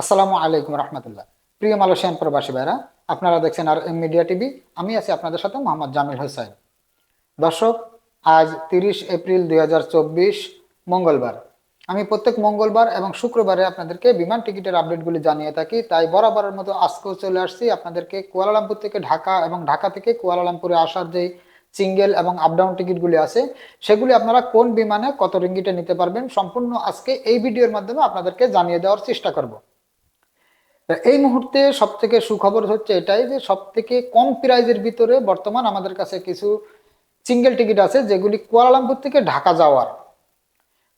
আসসালামু আলাইকুম রহমতুল্লাহ। প্রিয় মালয়েশিয়ান প্রবাসী ভাইরা, আপনারা দেখছেন আর এম মিডিয়া টিভি, আমি আছি আপনাদের সাথে মোহাম্মদ জামিল হোসেন। দর্শক, আজ তিরিশ এপ্রিল দুই হাজার চব্বিশ, মঙ্গলবার। আমি প্রত্যেক মঙ্গলবার এবং শুক্রবারে আপনাদেরকে বিমান টিকিটের আপডেটগুলি জানিয়ে থাকি, তাই বরাবরের মতো আজকেও চলে আসছি আপনাদেরকে কুয়ালালামপুর থেকে ঢাকা এবং ঢাকা থেকে কুয়ালালামপুরে আসার যে সিঙ্গেল এবং আপডাউন টিকিটগুলি আছে, সেগুলি আপনারা কোন বিমানে কত রিঙ্গিটে নিতে পারবেন সম্পূর্ণ আজকে এই ভিডিওর মাধ্যমে আপনাদেরকে জানিয়ে দেওয়ার চেষ্টা করব। এই মুহূর্তে সব থেকে সুখবর হচ্ছে এটাই যে সব থেকে কম প্রাইজের ভিতরে বর্তমান আমাদের কাছে কিছু সিঙ্গেল টিকিট আছে, যেগুলি কুয়ালালামপুর থেকে ঢাকা যাওয়ার।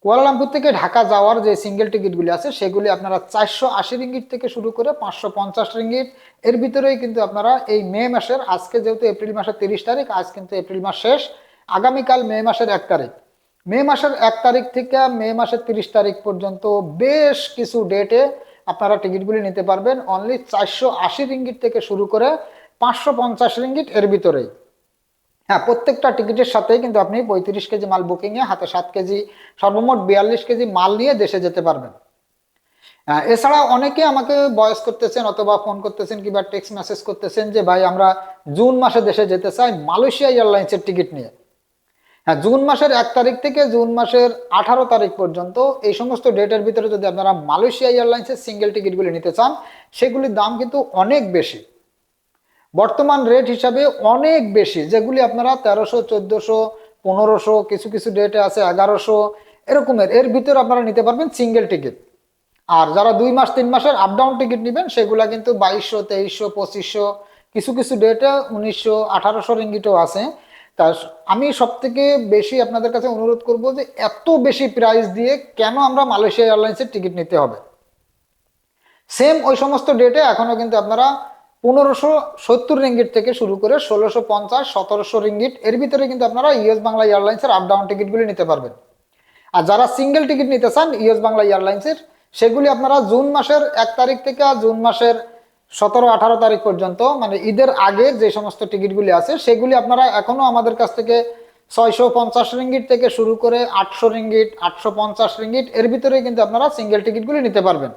কুয়ালালামপুর থেকে ঢাকা যাওয়ার যে সিঙ্গেল টিকিটগুলি আছে, সেগুলি আপনারা চারশো আশি রিঙ্গিট থেকে শুরু করে পাঁচশো পঞ্চাশ রিঙ্গিট, এর ভিতরেই কিন্তু আপনারা এই মে মাসের, আজকে যেহেতু এপ্রিল মাসের তিরিশ তারিখ, আজ কিন্তু এপ্রিল মাস শেষ, আগামীকাল মে মাসের এক তারিখ। মে মাসের এক তারিখ থেকে মে মাসের তিরিশ তারিখ পর্যন্ত বেশ কিছু ডেটে আপনারা টিকিটগুলি নিতে পারবেন অনলি চারশো আশি রিঙ্গিট থেকে শুরু করে পাঁচশো পঞ্চাশ রিঙ্গিট এর ভিতরেই হ্যাঁ প্রত্যেকটা টিকিটের সাথে কিন্তু আপনি পঁয়ত্রিশ কেজি মাল বুকিংয়ে হাতে সাত কেজি, সর্বমোট বিয়াল্লিশ কেজি মাল নিয়ে দেশে যেতে পারবেন। এছাড়া অনেকে আমাকে বয়স করতেছেন অথবা ফোন করতেছেন কিংবা টেক্সট মেসেজ করতেছেন যে, ভাই, আমরা জুন মাসে দেশে যেতে চাই মালয়েশিয়া এয়ারলাইন্সের টিকিট নিয়ে। হ্যাঁ জুন মাসের এক তারিখ থেকে জুন মাসের আঠারো তারিখ পর্যন্ত এই সমস্ত ডেটের ভিতরে যদি আপনারা মালয়েশিয়া এয়ারলাইন্সের সিঙ্গেল টিকিটগুলি নিতে চান, সেগুলির দাম কিন্তু অনেক বেশি। বর্তমান রেট হিসাবে অনেক বেশি, যেগুলি আপনারা তেরোশো, চোদ্দোশো, পনেরোশো, কিছু কিছু ডেটে আছে এগারোশো, এরকমের। এর ভিতরে আপনারা নিতে পারবেন সিঙ্গেল টিকিট আর যারা দুই মাস, তিন মাসের আপ ডাউন টিকিট নেবেন, সেগুলা কিন্তু বাইশশো, তেইশশো, পঁচিশশো, কিছু কিছু ডেটে উনিশশো, আঠারোশো রিঙ্গিটও আছে। তা আমি সব থেকে বেশি আপনাদের কাছে অনুরোধ করব যে এত বেশি প্রাইস দিয়ে কেন আমরা মালয়েশিয়া এয়ারলাইন্সের টিকিট নিতে হবে? সেম ওই সমস্ত ডেটে এখনও কিন্তু আপনারা পনেরোশো সত্তর রিঙ্গিট থেকে শুরু করে ষোলোশো পঞ্চাশ, সতেরোশো রিঙ্গিট এর ভিতরে কিন্তু আপনারা ইউএস বাংলা এয়ারলাইন্সের আপ ডাউন টিকিটগুলি নিতে পারবেন। আর যারা সিঙ্গেল টিকিট নিতে চান ইউএস বাংলা এয়ারলাইন্সের সেগুলি আপনারা জুন মাসের এক তারিখ থেকে জুন মাসের সতেরো, আঠারো তারিখ পর্যন্ত মানে ঈদের আগে যে সমস্ত টিকিটগুলি আছে, সেগুলি আপনারা এখনও আমাদের কাছ থেকে ছয়শো পঞ্চাশ রিঙ্গিট থেকে শুরু করে আটশো রিঙ্গিট, আটশো পঞ্চাশ রিঙ্গিট, এর ভিতরে কিন্তু আপনারা সিঙ্গেল টিকিটগুলি নিতে পারবেন।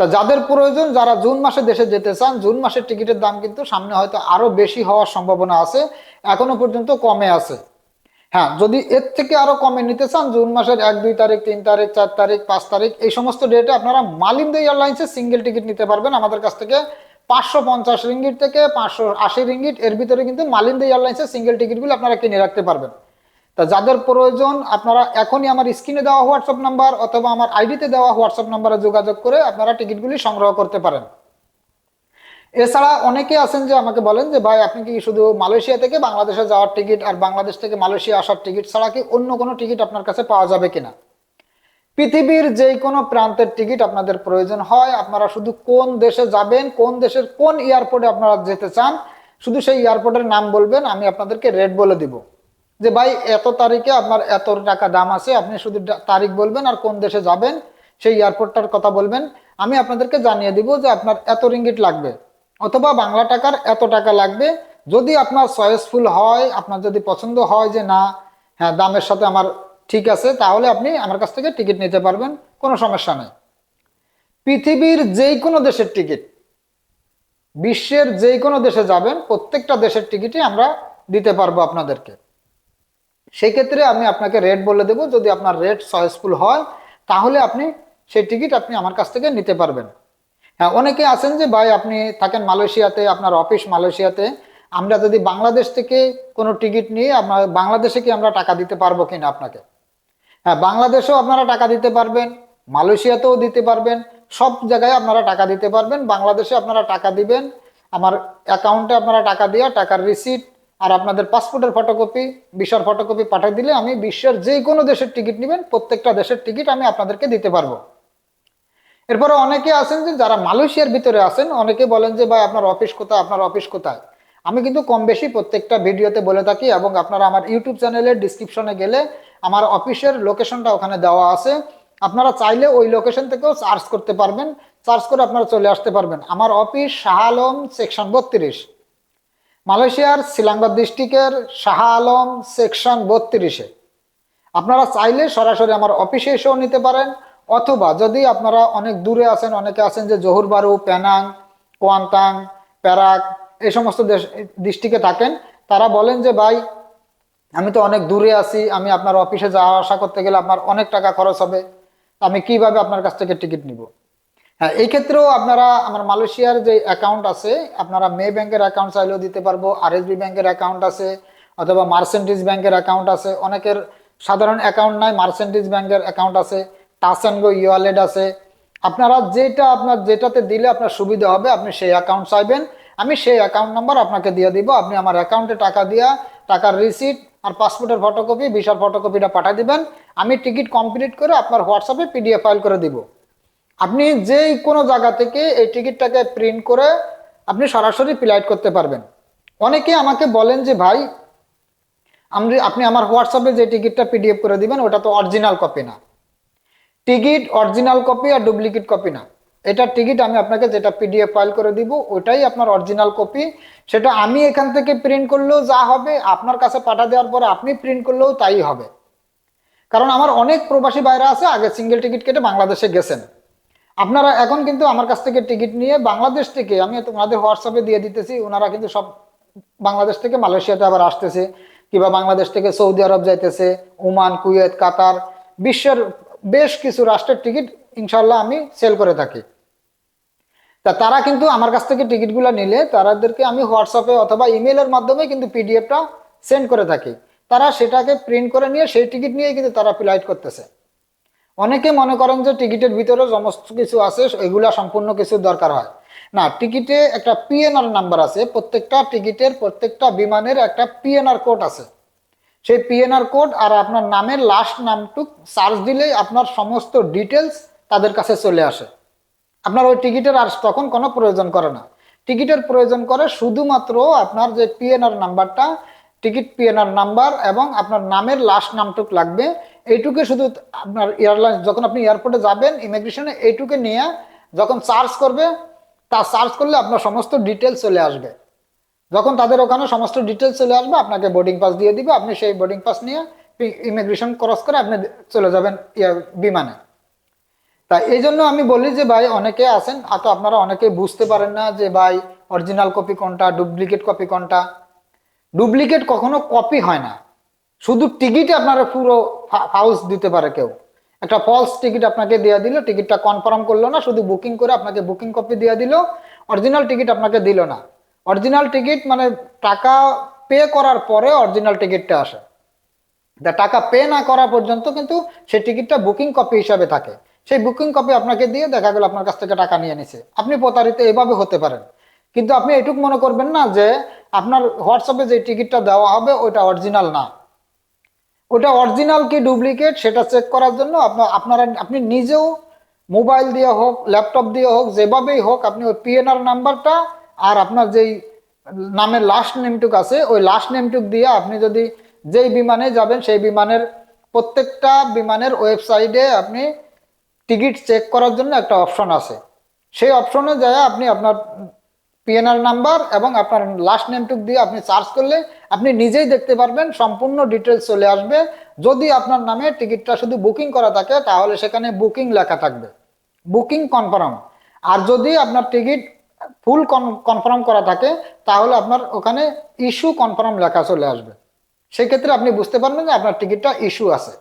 তা যাদের প্রয়োজন, যারা জুন মাসে দেশে যেতে চান, জুন মাসের টিকিটের দাম কিন্তু সামনে হয়তো আরও বেশি হওয়ার সম্ভাবনা আছে, এখনও পর্যন্ত কমে আছে। হ্যাঁ যদি এর থেকে আরও কমে নিতে চান, জুন মাসের এক, দুই তারিখ, তিন তারিখ, চার তারিখ, পাঁচ তারিখ, এই সমস্ত ডেটে আপনারা মালিন্দ এয়ারলাইন্সের সিঙ্গেল টিকিট নিতে পারবেন। আমাদের কাছ থেকে পাঁচশো পঞ্চাশ রিঙ্গিট থেকে পাঁচশো আশি রিঙ্গিট এর ভিতরে কিন্তু মালিন্দ এয়ারলাইন্সের সিঙ্গেল টিকিটগুলো আপনারা কিনে রাখতে পারবেন। তা যাদের প্রয়োজন, আপনারা এখনই আমার স্ক্রিনে দেওয়া হোয়াটসঅ্যাপ নাম্বার অথবা আমার আইডিতে দেওয়া হোয়াটসঅ্যাপ নাম্বারে যোগাযোগ করে আপনারা টিকিটগুলি সংগ্রহ করতে পারেন। এছাড়া অনেকে আছেন যে আমাকে বলেন যে, ভাই, আপনি কি শুধু মালয়েশিয়া থেকে বাংলাদেশে যাওয়ার টিকিট আর বাংলাদেশ থেকে মালয়েশিয়া আসার টিকিট ছাড়া কি অন্য কোনো টিকিট আপনার কাছে পাওয়া যাবে কিনা? পৃথিবীর যে কোনো প্রান্তের টিকিট আপনাদের প্রয়োজন হয়। আপনারা শুধু কোন দেশে যাবেন, কোন দেশের কোন এয়ারপোর্টে আপনারা যেতে চান, শুধু সেই এয়ারপোর্টের নাম বলবেন, আমি আপনাদেরকে রেট বলে দিব। যে, ভাই, এত তারিখে আপনার এত টাকা দাম আছে, আপনি শুধু তারিখ বলবেন আর কোন দেশে যাবেন, সেই এয়ারপোর্টটার কথা বলবেন। আমি আপনাদেরকে জানিয়ে দিব যে আপনার এত রিঙ্গিট লাগবে। অথবা বাংলা টাকার এত টাকা লাগবে। যদি আপনার চয়েসফুল হয়, আপনার যদি পছন্দ হয় যে না হ্যাঁ দামের সাথে আমার ঠিক আছে, তাহলে আপনি আমার কাছ থেকে টিকিট নিতে পারবেন, কোনো সমস্যা নেই। পৃথিবীর যেই কোনো দেশের টিকিট বিশ্বের যেই কোনো দেশে যাবেন, প্রত্যেকটা দেশের টিকিটই আমরা দিতে পারব আপনাদেরকে। সেই ক্ষেত্রে আমি আপনাকে রেট বলে দেবো, যদি আপনার রেট চয়েসফুল হয়, তাহলে আপনি সেই টিকিট আপনি আমার কাছ থেকে নিতে পারবেন। হ্যাঁ অনেকে আছেন যে, ভাই, আপনি থাকেন মালয়েশিয়াতে, আপনার অফিস মালয়েশিয়াতে। আমরা যদি বাংলাদেশ থেকে কোনো টিকিট নিয়ে আপনার বাংলাদেশে কি আমরা টাকা দিতে পারব কিনা আপনাকে? হ্যাঁ বাংলাদেশেও আপনারা টাকা দিতে পারবেন, মালয়েশিয়াতেও দিতে পারবেন, সব জায়গায় আপনারা টাকা দিতে পারবেন, বাংলাদেশে আপনারা টাকা দিবেন। আমার অ্যাকাউন্টে আপনারা টাকা দিয়ে, টাকার রিসিট আর আপনাদের পাসপোর্টের ফটোকপি ভিসার ফটোকপি পাঠিয়ে দিলে আমি বিশ্বের যে কোনো দেশের টিকিট নেবেন, প্রত্যেকটা দেশের টিকিট আমি আপনাদেরকে দিতে পারব। এরপরে অনেকে আছেন যে যারা মালয়েশিয়ার ভিতরে আছেন, অনেকে বলেন যে, ভাই, আপনার অফিস কোথায়? আপনার অফিস কোথায়? আমি কিন্তু কম বেশি প্রত্যেকটা ভিডিওতে বলে থাকি এবং আপনারা আমার ইউটিউব চ্যানেলের ডিসক্রিপশনে গেলে আমার অফিসের লোকেশনটা ওখানে দেওয়া আছে। আপনারা চাইলে ওই লোকেশন থেকেও সার্চ করতে পারবেন। সার্চ করে আপনারা চলে আসতে পারবেন। আমার অফিস শাহ আলম সেকশন বত্রিশ। মালয়েশিয়ার সিলাঙ্গা ডিস্ট্রিক্টের শাহ আলম সেকশন বত্রিশে। আপনারা চাইলে সরাসরি আমার অফিসে এসেও নিতে পারেন। অথবা যদি আপনারা অনেক দূরে আছেন, অনেকে আছেন যে জহুরবারু পেনাং কোয়ান্তাং প্যারাক এই সমস্ত দেশ ডিস্ট্রিক্টে থাকেন, তারা বলেন যে, ভাই, আমি তো অনেক দূরে আছি, আমি আপনার অফিসে যাওয়া আসা করতে গেলে আপনার অনেক টাকা খরচ হবে, আমি কীভাবে আপনার কাছ থেকে টিকিট নিব? হ্যাঁ এই ক্ষেত্রেও আপনারা, আমার মালয়েশিয়ার যে অ্যাকাউন্ট আছে, আপনারা মে ব্যাংকের অ্যাকাউন্ট চাইলেও দিতে পারব, আরএসবি ব্যাংকের অ্যাকাউন্ট আছে, অথবা মার্সেন্টিজ ব্যাংকের অ্যাকাউন্ট আছে, অনেকের সাধারণ অ্যাকাউন্ট নাই মার্সেন্টিজ ব্যাংকের অ্যাকাউন্ট আছে টাচ অ্যান্ড গো ইওয়ালেট আছে। আপনারা যেটা আপনার যেটাতে দিলে আপনার সুবিধা হবে, আপনি সেই অ্যাকাউন্ট চাইবেন। আমি সেই অ্যাকাউন্ট নাম্বার আপনাকে দিয়ে দিব। আপনি আমার অ্যাকাউন্টে টাকা দিয়া, টাকার রিসিট আর পাসপোর্টের ফটোকপি ভিসার ফটোকপিটা পাঠিয়ে দিবেন। আমি টিকিট কমপ্লিট করে আপনার হোয়াটসঅ্যাপে পিডিএফ ফাইল করে দিব। আপনি যেই কোনো জায়গা থেকে এই টিকিটটাকে প্রিন্ট করে আপনি সরাসরি ফ্লাইট করতে পারবেন। অনেকে আমাকে বলেন যে, ভাই আপনি আমার হোয়াটসঅ্যাপে যে টিকিটটা পিডিএফ করে দিবেন, ওটা তো অরিজিনাল কপি না। টিকিট অরিজিনাল কপি আর ডুপ্লিকেট কপি না। এটা টিকিট আমি আপনাকে যেটা পিডিএফ ফাইল করে দিব ওটাই আপনার অরিজিনাল কপি। সেটা আমি এখান থেকে প্রিন্ট করলেও যা হবে, আপনার কাছে পাঠা দেওয়ার পরে আপনি প্রিন্ট করলেও তাই হবে। কারণ আমার অনেক প্রবাসী বাইরে আছে, আগে সিঙ্গেল টিকিট কেটে বাংলাদেশে গেছেন। আপনারা এখন কিন্তু আমার কাছ থেকে টিকিট নিয়ে বাংলাদেশ থেকে, আমি ওনাদের হোয়াটসঅ্যাপে দিয়ে দিতেছি, ওনারা কিন্তু সব বাংলাদেশ থেকে মালয়েশিয়াতে আবার আসতেছে, কিংবা বাংলাদেশ থেকে সৌদি আরব যাইতেছে, ওমান, কুয়েত, কাতার, বিশ্বের বেশ কিছু রাষ্ট্রের টিকিট ইনশাল্লাহ আমি সেল করে থাকি। তা তারা কিন্তু আমার কাছ থেকে টিকিটগুলো নিলে তাদেরকে আমি হোয়াটসঅ্যাপে অথবা ইমেলের মাধ্যমে কিন্তু পিডিএফটা সেন্ড করে থাকি। তারা সেটাকে প্রিন্ট করে নিয়ে সেই টিকিট নিয়ে কিন্তু তারা ফ্লাইট করতেছে। অনেকে মনে করেন যে টিকিটের ভিতরে সমস্ত কিছু আছে, এগুলা সম্পূর্ণ কিছু দরকার হয়। না, টিকিটে একটা পিএনআর নাম্বার আছে, প্রত্যেকটা টিকিটের, প্রত্যেকটা বিমানের একটা পিএনআর কোড আছে। সেই পিএনআর কোড আর আপনার নামের লাস্ট নামটুক সার্চ দিলেই আপনার সমস্ত ডিটেলস তাদের কাছে চলে আসে। আপনার ওই টিকিটের আর তখন কোনো প্রয়োজন করে না। টিকিটের প্রয়োজন করে শুধুমাত্র আপনার যে পিএনআর নাম্বারটা টিকিট পিএনআর নাম্বার এবং আপনার নামের লাস্ট নামটুক লাগবে। এইটুকে শুধু আপনার এয়ারলাইন্স যখন আপনি এয়ারপোর্টে যাবেন ইমিগ্রেশনে এইটুকে নিয়ে যখন সার্চ করবে, তা সার্চ করলে আপনার সমস্ত ডিটেলস চলে আসবে। যখন তাদের ওখানে সমস্ত ডিটেলস চলে আসবে, আপনাকে বোর্ডিং পাস দিয়ে দিবে, আপনি সেই বোর্ডিং পাস নিয়ে ইমিগ্রেশন ক্রস করে আপনি চলে যাবেন বিমানে। তা এই জন্য আমি বলি যে ভাই, অনেকে আছেন তো আপনারা অনেকে বুঝতে পারেন না যে ভাই অরিজিনাল কপি কোনটা ডুপ্লিকেট কপি কোনটা। ডুপ্লিকেট কখনো কপি হয় না। শুধু টিকিট আপনারা পুরো হাউস দিতে পারে কেউ। একটা ফলস টিকিট আপনাকে দিয়ে দিল টিকিটটা কনফার্ম করল না, শুধু বুকিং করে আপনাকে বুকিং কপি দিয়ে দিল অরিজিনাল টিকিট আপনাকে দিল না। অরিজিনাল টিকিট মানে টাকা পে করার পরে অরিজিনাল টিকিটটা আসে। টাকা পে না করা পর্যন্ত কিন্তু সেই টিকিটটা বুকিং কপি হিসাবে থাকে। সেই বুকিং কপি আপনাকে দিয়ে দেখা গেল আপনার কাছ থেকে টাকা নিয়ে নিছে। আপনি প্রতারিত এভাবে হতে পারেন। কিন্তু আপনি এটুক মনে করবেন না যে আপনার হোয়াটসঅ্যাপে যে টিকিটটা দেওয়া হবে ওইটা অরিজিনাল না। ওটা অরিজিনাল কি ডুপ্লিকেট সেটা চেক করার জন্য আপনারা আপনি নিজেও মোবাইল দিয়ে হোক ল্যাপটপ দিয়ে হোক, যেভাবেই হোক, আপনি ওই পিএনআর নাম্বারটা আর আপনার যেই নামের লাস্ট নেমটুক আছে, ওই লাস্ট নেমটুক দিয়ে আপনি যদি যেই বিমানে যাবেন, সেই বিমানের প্রত্যেকটা বিমানের ওয়েবসাইটে আপনি টিকিট চেক করার জন্য একটা অপশন আছে। সেই অপশনে যায় আপনি আপনার পিএনআর নাম্বার এবং আপনার লাস্ট নেমটুক দিয়ে আপনি সার্চ করলে আপনি নিজেই দেখতে পারবেন, সম্পূর্ণ ডিটেলস চলে আসবে। যদি আপনার নামে টিকিটটা শুধু বুকিং করা থাকে, তাহলে সেখানে বুকিং লেখা থাকবে। বুকিং কনফার্ম আর যদি আপনার টিকিট ফুল কনফার্ম করা থাকে, তাহলে আপনার ওখানে ইস্যু কনফার্ম লেখা চলে আসবে। সেক্ষেত্রে আপনি বুঝতে পারবেন যে আপনার টিকিটটা ইস্যু আছে।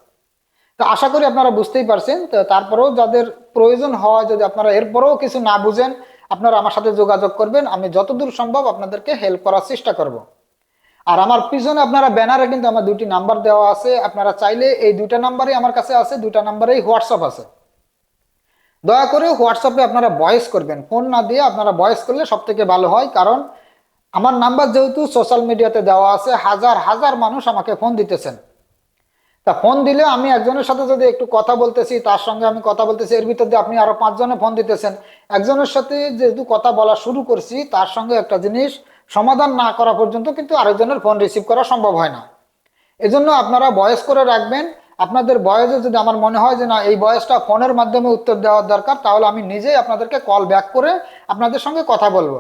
তো আশা করি আপনারা বুঝতেই পারছেন। তো তারপরেও যাদের প্রয়োজন হয়, যদি আপনারা এরপরেও কিছু না বুঝেন, আপনারা আমার সাথে যোগাযোগ করবেন। আমি যতদূর সম্ভব আপনাদেরকে হেল্প করার চেষ্টা করব। আর আমার পিছনে আপনারা ব্যানারে কিন্তু আমার দুটি নাম্বার দেওয়া আছে। আপনারা চাইলে এই দুইটা নাম্বারই আমার কাছে আছে, দুইটা নাম্বারেই হোয়াটসঅ্যাপ আছে। দয়া করে হোয়াটসঅ্যাপে আপনারা ভয়েস করবেন। ফোন না দিয়ে আপনারা ভয়েস করলে সব থেকে ভালো হয়, কারণ আমার নাম্বার যেহেতু সোশ্যাল মিডিয়াতে দেওয়া আছে, হাজার হাজার মানুষ আমাকে ফোন দিতেছেন। তা ফোন দিলে আমি একজনের সাথে যদি একটু কথা বলতেছি, তার সঙ্গে আমি কথা বলতেছি, এর ভিতর দিয়ে আপনি আরও পাঁচজনে ফোন দিতেছেন। একজনের সাথে যেহেতু কথা বলা শুরু করছি, তার সঙ্গে একটা জিনিস সমাধান না করা পর্যন্ত কিন্তু আরেকজনের ফোন রিসিভ করা সম্ভব হয় না। এজন্য আপনারা বয়স করে রাখবেন আপনাদের বয়সে যদি আমার মনে হয় যে না, এই বয়সটা ফোনের মাধ্যমে উত্তর দেওয়ার দরকার, তাহলে আমি নিজেই আপনাদেরকে কল ব্যাক করে আপনাদের সঙ্গে কথা বলব।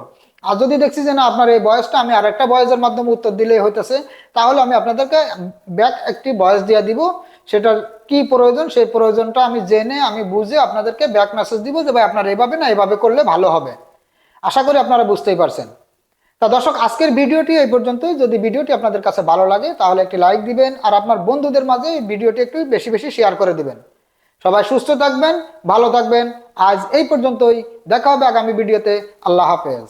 আর যদি দেখছি যে না, আপনার এই বয়সটা আমি আরেকটা বয়সের মাধ্যমে উত্তর দিলেই হইতেছে, তাহলে আমি আপনাদেরকে ব্যাক একটি বয়স দিয়ে দিব। সেটার কি প্রয়োজন, সেই প্রয়োজনটা আমি জেনে, আমি বুঝে আপনাদেরকে ব্যাক মেসেজ দিব যে, ভাই, আপনার এভাবে না এভাবে করলে ভালো হবে। আশা করি আপনারা বুঝতেই পারছেন। তা দর্শক, আজকের ভিডিওটি এই পর্যন্তই। যদি ভিডিওটি আপনাদের কাছে ভালো লাগে, তাহলে একটি লাইক দিবেন আর আপনার বন্ধুদের মাঝে এই ভিডিওটি একটু বেশি বেশি শেয়ার করে দিবেন। সবাই সুস্থ থাকবেন, ভালো থাকবেন। আজ এই পর্যন্তই। দেখা হবে আগামী ভিডিওতে। আল্লাহ হাফেজ।